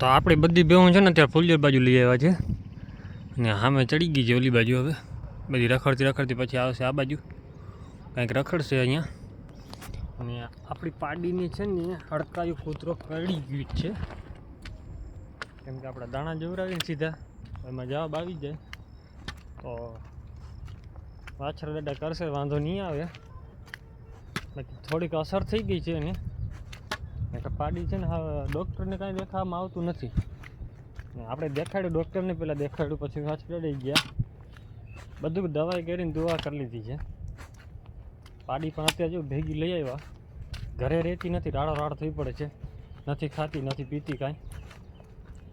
તો આપણી બધી બેહું છે ને અત્યારે ફૂલજર બાજુ લઈ આવ્યા છે. અને સામે ચડી ગઈ છે ઓલી બાજુ હવે. બધી રખડતી રખડતી પછી આવશે આ બાજુ. કંઈક રખડશે અહીંયા. અને આપણી પાડીની છે ને અડકાયું કૂતરો કરડી ગયું છે. કેમ કે આપણે દાણા જવરાવીને સીધા. એમાં જવાબ આવી જાય. તો પાછળ દાડા કરશે, વાંધો નહીં આવે. બાકી થોડીક અસર થઈ ગઈ છે એને એટલે પાડી છે ને હવે ડૉક્ટરને કાંઈ દેખાવામાં આવતું નથી. આપણે દેખાડ્યું, ડૉક્ટરને પહેલાં દેખાડ્યું, પછી દઈ ગયા. બધું દવાઈ કરીને દુવા કરી લીધી છે. પાડી પણ અત્યારે જો ભેગી લઈ આવ્યા. ઘરે રહેતી નથી, રાડો રાડ થઈ પડે છે. નથી ખાતી, નથી પીતી કાંઈ.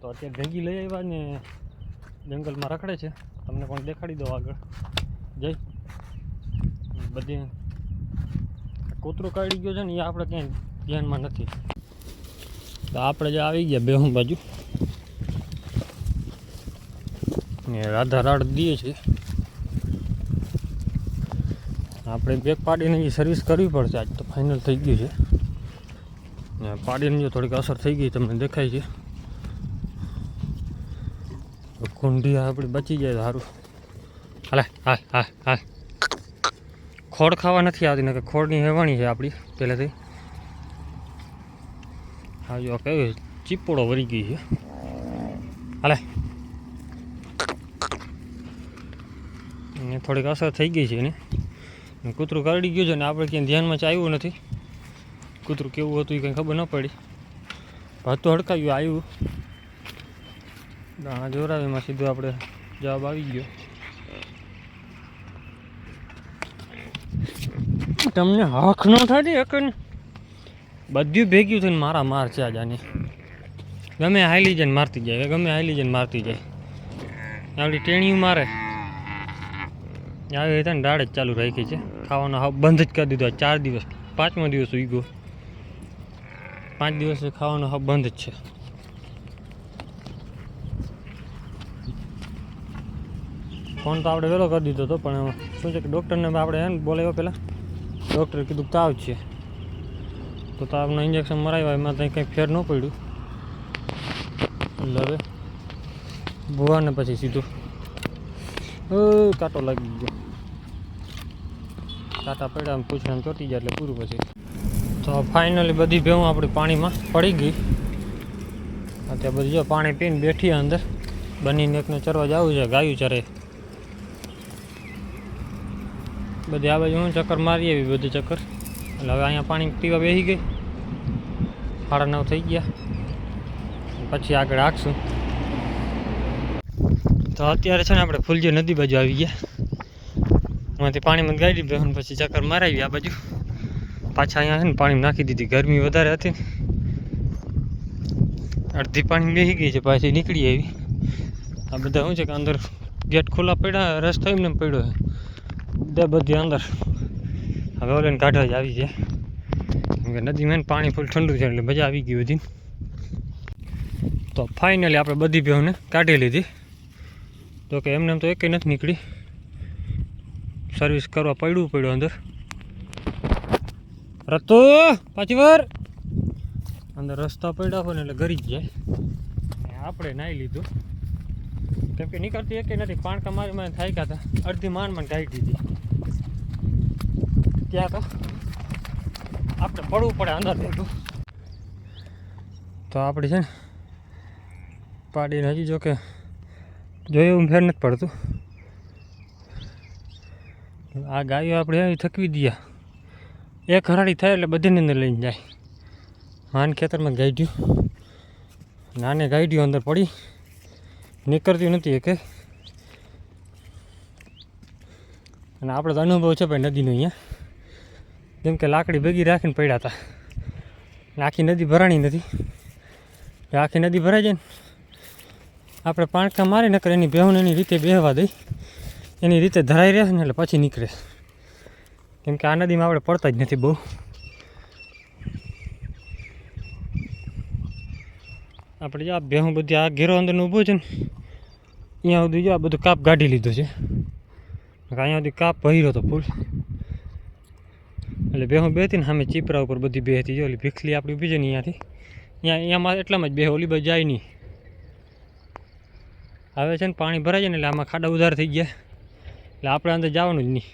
તો અત્યારે ભેગી લઈ આવ્યા ને જંગલમાં રખડે છે. તમને પણ દેખાડી દો આગળ. જઈ બધી કૂતરો કાઢી ગયો છે ને, એ આપણે ક્યાંય ધ્યાનમાં નથી. તો આપણે જે આવી ગયા બેહું બાજુ. ને રાધા રાડ દઈએ છીએ આપણે બેગ પાડીને જે સર્વિસ કરવી પડશે આજ તો ફાઇનલ થઈ ગયું છે. ને પાડીને જો થોડીક અસર થઈ ગઈ તમને દેખાય છે. કુંડી આપણી બચી જાય સારું હાલે હા હા હા ખોડ ખાવા નથી આવતી ને કે ખોડની હેવાણી છે આપણી પહેલેથી. હા, જો કેવી ચીપોડો વળી ગઈ છે. હાલે. થોડીક અસર થઈ ગઈ છે એને. કૂતરું કરડી ગયું છે ને આપણે ક્યાંય ધ્યાનમાં જ આવ્યું નથી. કૂતરું કેવું હતું એ કંઈ ખબર ન પડી. ભાતું હડકાયું, આવ્યું. દાણા જોરાવીમાં સીધું આપણે જવાબ આવી ગયો. તમને હક ન થાય એક બધું ભેગ્યું થઈને મારા માર છે આજાની ગમે હાઈલી જઈને મારતી જાય ગમે હાઈલી જઈને મારતી જાય. આપણી ટેણીયું મારે. આવી રીતે દાળ જ ચાલુ રાખી છે. ખાવાનો હાવ બંધ જ કરી દીધો, ચાર દિવસ. પાંચમો દિવસ ઉઈ ગયો પાંચ દિવસ ખાવાનો હાવ બંધ જ છે. ફોન તો આપણે વહેલો કરી દીધો હતો પણ શું છે કે ડૉક્ટરને આપણે એમ બોલાવ્યો પહેલાં? ડૉક્ટરે કીધું તાવ છે. તો તાવનું ઇન્જેક્શન મરાવ્યા, એમાં ત્યાં કંઈ ફેર ન પડ્યું. એટલે હવે ભુવાને પછી સીધું. કાંટો લાગી ગયો. કાંટા પડ્યા આમ પૂછડાને ચોટી જાય એટલે પૂરું પછી. તો ફાઇનલી બધી ભેવું આપણી પાણીમાં પડી ગઈ. અત્યારે બધી જો પાણી પીને બેઠી અંદર. બનીને એકને ચરવા જવું છે, ગાયું ચરે. બધી આ બાજુ હું ચક્કર મારી આવી, બધી ચક્કર. એટલે હવે અહીંયા પાણી પીવા બેસી ગઈ. સાડા નવ થઈ ગયા. પછી આગળ રાખશું તો અત્યારે છે ને આપણે ફૂલજી નદી બાજુ આવી ગયા. એમાંથી પાણીમાં ગાડી બેહન પછી ચક્કર મારાવી આ બાજુ. પાછા અહીંયા છે ને પાણીમાં નાખી દીધી. ગરમી વધારે હતી. અડધી પાણી બેસી ગઈ છે, પાછી નીકળી આવી. આ બધા શું છે કે અંદર ગેટ ખુલ્લા પડ્યા, રસ્તો એમને પડ્યો બધા બધી અંદર. હવે ઓલે કાઢવા જ આવી છે. કેમ કે નદીમાં પાણી ફૂલ ઠંડુ છે એટલે મજા આવી ગઈ હતી તો ફાઇનલી આપણે બધી બેહોને કાઢી લીધી. તો કે એમને એમ તો એકેય નથી નીકળી. સર્વિસ કરવા પડ્યું પડ્યું અંદર. રતો પાછી વાર. અંદર રસ્તા પડ્યા હોય ને એટલે ગરી જ જાય. આપણે નાહી લીધું. કેમ કે નીકળતી એકે નથી. પાણકા મારી મારી થાય હતા અડધી માંડ માંડ કાઢી દીધી. ત્યાં તો આપણે પડવું પડે અંદર ભેગું. તો આપણે છે ને પાડીને હજી જો કે જોયું એવું ફેર નથી પડતું. આ ગાયો આપણે થકવી દયા એક હરાડી થાય એટલે બધીની અંદર લઈને જાય. માન ખેતરમાં ગાઈડ્યું નાને ગાઈડ્યું અંદર પડી. નીકળતી નથી કે અને આપણે તો અનુભવ છે ભાઈ નદીનો અહીંયા. જેમ કે લાકડી ભેગી રાખીને પડ્યા હતા આખી નદી ભરાણી નથી આખી નદી ભરાઈ જાય ને આપણે પાણકા મારી નકર એની બેહુને એની રીતે બેહવા દઈ. એની રીતે ધરાઈ રહે ને એટલે પછી નીકળે કેમ કે આ નદીમાં આપણે પડતા જ નથી બહુ. આપણે જો આ બેહું બધી આ ઘેરો અંદરનું ઊભું છે ને, અહીંયા સુધી જો આ બધું કાપ કાઢી લીધું છે. અહીંયા સુધી કાપ ભર્યો હતો ફૂલ. એટલે બેહું બેહતી ને સામે ચીપરા ઉપર બધી બેહતી જો, ઓલી ભીખલી આપણી ઊભી છે ને અહીંયાથી અહીંયા અહીંયામાં એટલામાં જ બે ઓલી બાજુ જાય નહીં. આવે છે ને પાણી ભરાય છે ને એટલે આમાં ખાડા ઉધાર થઈ ગયા. એટલે આપણે અંદર જવાનું જ નહીં.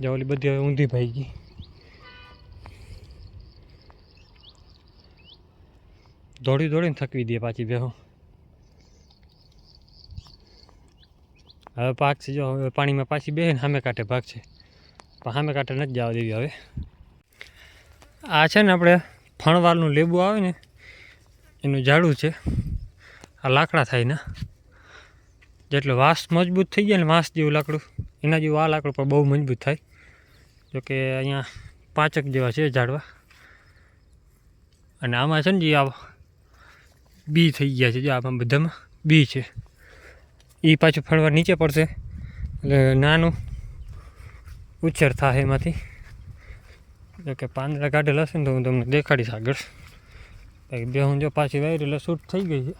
જો, ઓલી બધી હવે ઊંધી ભાઈ ગઈ. દોડી દોડીને થકવી દે પાછી બેહો. હવે પાક છે જો, હવે પાણીમાં પાછી બેહે ને સામે કાંઠે ભાગ છે પણ સામે કાંઠે નથી જવા દેવી હવે. આ છે ને આપણે ફણવારનું લેબુ આવે ને, એનું ઝાડું છે. આ લાકડા થાય ને. જેટલું વાસ મજબૂત થઈ જાય ને વાંસ જેવું લાકડું, એના જેવું આ લાકડું પણ બહુ મજબૂત થાય. જોકે અહીંયા પાંચક જેવા છે ઝાડવા. અને આમાં છે ને જે આ બી થઈ ગયા છે, જે આમાં બધામાં બી છે. એ પાછું ફળવા નીચે પડશે. એટલે નાનું ઉછેર થાય એમાંથી. જોકે પાંદડા કાઢેલા હશે ને તો હું તમને દેખાડીશ આગળ. બાકી બે હું જો પાછી વાયરી એટલે શૂટ થઈ ગઈ છે.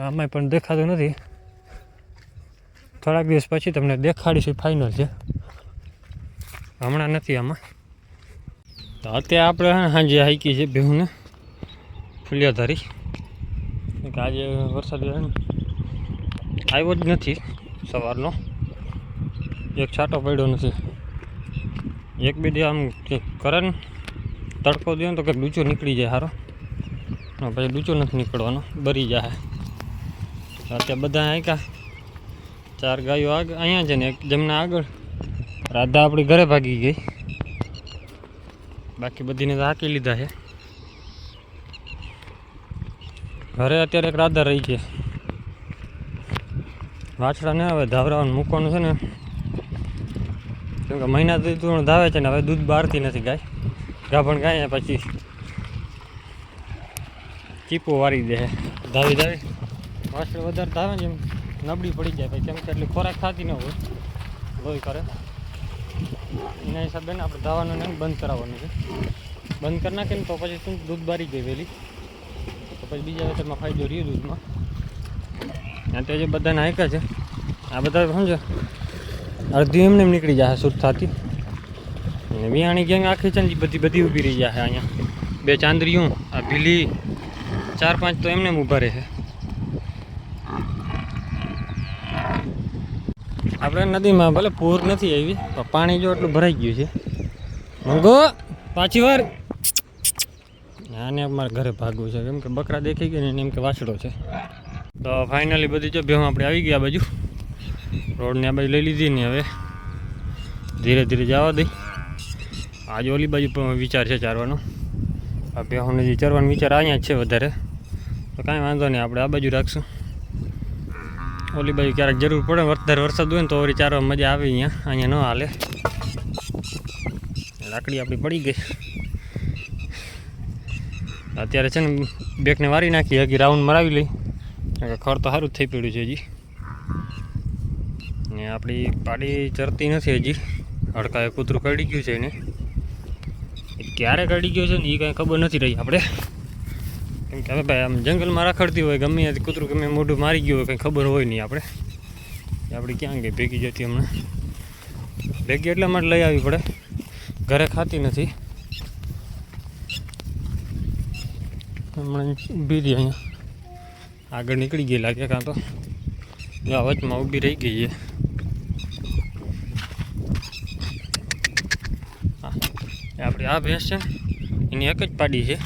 આમાંય પણ દેખાતું નથી. થોડાક દિવસ પછી તમને દેખાડીશું ફાઇનલ છે. હમણાં નથી આમાં. તો અત્યારે આપણે સાંજે હાઈકી છે બેહુને ફુલિયાધારી. આજે વરસાદ આવ્યો જ નથી સવારનો. એક છાંટો પડ્યો નથી. એક બે દી આમ કરે ને, તડકો દે તો કંઈક ડૂચો નીકળી જાય સારો પછી ડૂચો નથી નીકળવાનો, બરી જાય અત્યારે બધા આયકા. ચાર ગાયો આગળ અહીંયા છે ને એક, જમના આગળ રાધા આપણી ઘરે ભાગી ગઈ. બાકી બધીને તો હાકી લીધા છે. ઘરે અત્યારે એક રાધા રહી છે. વાછડાને હવે ધાવરાવાનું મૂકવાનું છે ને. કેમ કે મહિના દૂધ ધાવે છે ને, હવે દૂધ બહારથી નથી ગાય. ગાભણ ગાય પછી ચીપો વારી દે. ધાવી ધાવી. વાછડ વધારે ધાવે ને એમ નબળી પડી જાય પછી કેમ કે એટલી ખોરાક ખાતી ન હોય. લોહી કરે. એના હિસાબે ને આપણે ધાવાનું ને બંધ કરાવવાનું છે. બંધ કરી નાખે ને તો પછી શું, દૂધ બારી ગઈ વહેલી. તો પછી બીજા વેતરમાં ફાયદો રહ્યો દૂધમાં. ત્યાં જે બધાને હાંક્યા છે. આ બધા સમજો. અડધી એમને એમ નીકળી જાય શુદ્ધ થતી. અને વિયાણી ગેંગ આખી છે ને બધી બધી ઊભી રહી જશે અહીંયા. બે ચાંદરીઓ આ ભીલી, ચાર પાંચ તો એમને એમ ઊભા રહે આપણે નદીમાં ભલે પૂર નથી આવી, પણ પાણી જો એટલું ભરાઈ ગયું છે. મંગો, પાછી વાર. આને અમારે ઘરે ભાગવું છે. કેમ કે બકરા દેખાઈ ગયા ને એમ કે વાછડો છે. તો ફાઇનલી બધી જો ભેહું આપણે આવી ગયા બાજુ. રોડને આ બાજુ લઈ લીધી ને હવે. ધીરે ધીરે જવા દઈ. આજે ઓલી બાજુ પણ વિચાર છે ચારવાનો. આ ભેહોને જે ચરવાનો વિચાર અહીંયા જ છે વધારે. તો કાંઈ વાંધો નહીં, આપણે આ બાજુ રાખશું. ઓલી બાજુ ક્યારેક જરૂર પડે વધારે વરસાદ હોય ને તો ઓરી ચારવા મજા આવે અહીંયા. અહીંયા ન હાલે. લાકડી આપણી પડી ગઈ. અત્યારે છે ને બેકને વારી નાખી, હજી રાઉન્ડ મરાવી લઈ. ખડ તો સારું જ થઈ પડ્યું છે હજી. ને આપણી પાડી ચરતી નથી હજી. હડકાએ કૂતરું કરડી ગયું છે એને. ક્યારે કરડી ગયું છે ને એ કાંઈ ખબર નથી રહી આપણે કેમ કે હવે ભાઈ આમ જંગલમાં રખડતી હોય, ગમે ત્યાંથી કૂતરું ગમે મોઢું મારી ગયું હોય, કંઈ ખબર હોય નહીં આપણે એ આપણી ક્યાં ગઈ? ભેગી જતી હમણાં. ભેગી એટલા માટે લઈ આવી પડે. ઘરે ખાતી નથી. હમણાં ઊભી રહી અહીંયા. આગળ નીકળી ગઈ લાગે કાં તો. વચમાં ઊભી રહી ગઈ છે હા, એ આપણી આ ભેંસ છે એની એક જ પાડી છે.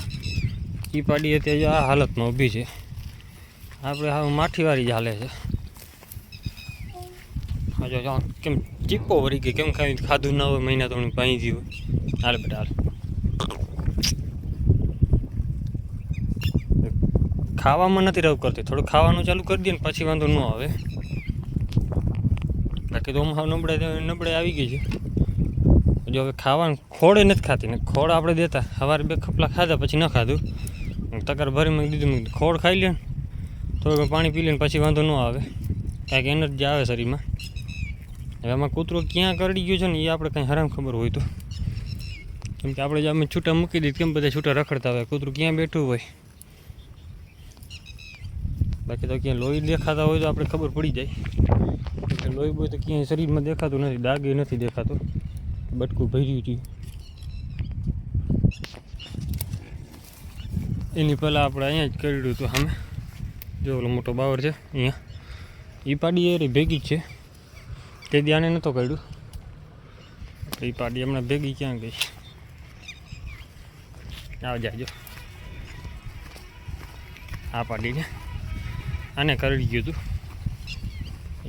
એ પાડી અત્યારે આ હાલતમાં ઊભી છે. આપણે હા માઠીવાળી જ હાલે છે. હા જો જો, કેમ ચીપો વળી ગઈ કેમ કાંઈ ખાધું ના હોય, મહિના તો પાણી હોય હાલ બેટા, હાલ. ખાવામાં નથી રવ કરતી, થોડું ખાવાનું ચાલુ કરી દે ને પછી વાંધો ન આવે. બાકી તો હું હાવ નબળે નબળે આવી ગઈ છે. જો હવે ખાવાનું ખોળે નથી ખાતી. ને ખોળ આપણે દેતા, સવારે બે ખપલા ખાધા, પછી ન ખાધું. તકર ભરી મેં દીધું મેં ખોળ ખાઈ લે ને થોડુંક પાણી પી લે પછી વાંધો ન આવે. કાંઈક એનર્જી આવે શરીરમાં. હવે આમાં કૂતરો ક્યાં કરડી ગયો છે ને એ આપણે કંઈ હરામ ખબર હોય તો. કેમ કે આપણે અમે છૂટા મૂકી દીધી, કેમ બધા છૂટા રખડતા હોય? કૂતરું ક્યાં બેઠું હોય? બાકી તો ક્યાં લોહી દેખાતા હોય તો આપણે ખબર પડી જાય. લોહી બોય તો ક્યાંય શરીરમાં દેખાતું નથી, દાગે નથી દેખાતું. બટકું ભર્યું હતું એની પહેલાં આપણે અહીંયા જ કર્યું હતું સામે. જો ઓલો મોટો બાવર છે, અહીંયા. એ પાડી એ ભેગી છે. તે ધ્યાને નહોતો કાઢ્યું એ પાડી હમણાં ભેગી ક્યાં ગઈ? આવ જાજો આ પાડી છે. આને કરડી ગયું હતું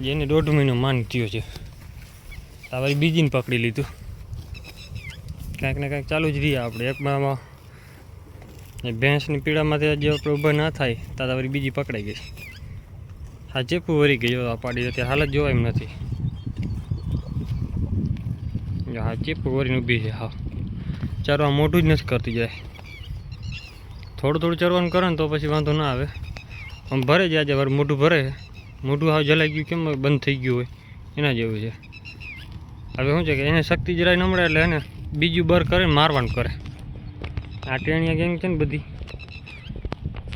જેને દોઢ મહિનો માન થયો છે. તારી બીજીને પકડી લીધું. કાંઈક ને કાંઈક ચાલુ જ રહીએ આપણે. એકમાં આમાં ભેંસની પીડામાંથી જે આપણે ઊભા ના થાય ત્યાં વળી બીજી પકડાઈ ગઈ. હા, ચેપું વરી ગયો જો આ પાડી અત્યારે હાલત જોવા એમ નથી. હા, ચેપું વરીને ઊભી છે, હા. ચરવા મોટું જ નથી કરતી જાય. થોડું થોડું ચરવાનું કરે ને તો પછી વાંધો ના આવે. આમ ભરે જાય આજે વાર મોઢું ભરે મોઢું હાવ જલાઈ ગયું, કેમ બંધ થઈ ગયું હોય? એના જેવું છે. હવે શું છે કે, એને શક્તિ જરાય નમળે એટલે એને બીજું બર કરે મારવાનું કરે. આ ટેણીયા ગેંગ છે ને બધી.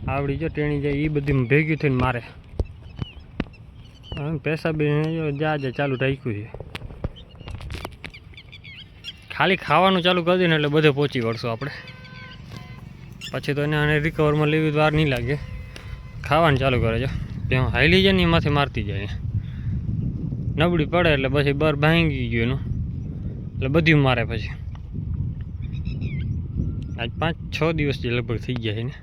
આવડી જો ટેણી જાય એ બધી ભેગી થઈને મારે. પૈસા બી જા જા ચાલુ રાખ્યું છે. ખાલી ખાવાનું ચાલુ કરી દે ને એટલે બધે પહોંચી વળશું આપણે. પછી તો એને આને રિકવરમાં લેવી વાર નહીં લાગે. ખાવાનું ચાલુ કરે છે ત્યાં હાઈલી જાય ને એમાંથી મારતી જાય. નબળી પડે એટલે પછી બર ભાંગી ગયું એનું. એટલે બધું મારે પછી. આજ પાંચ છ દિવસ જે લગભગ થઈ ગયા છે ને.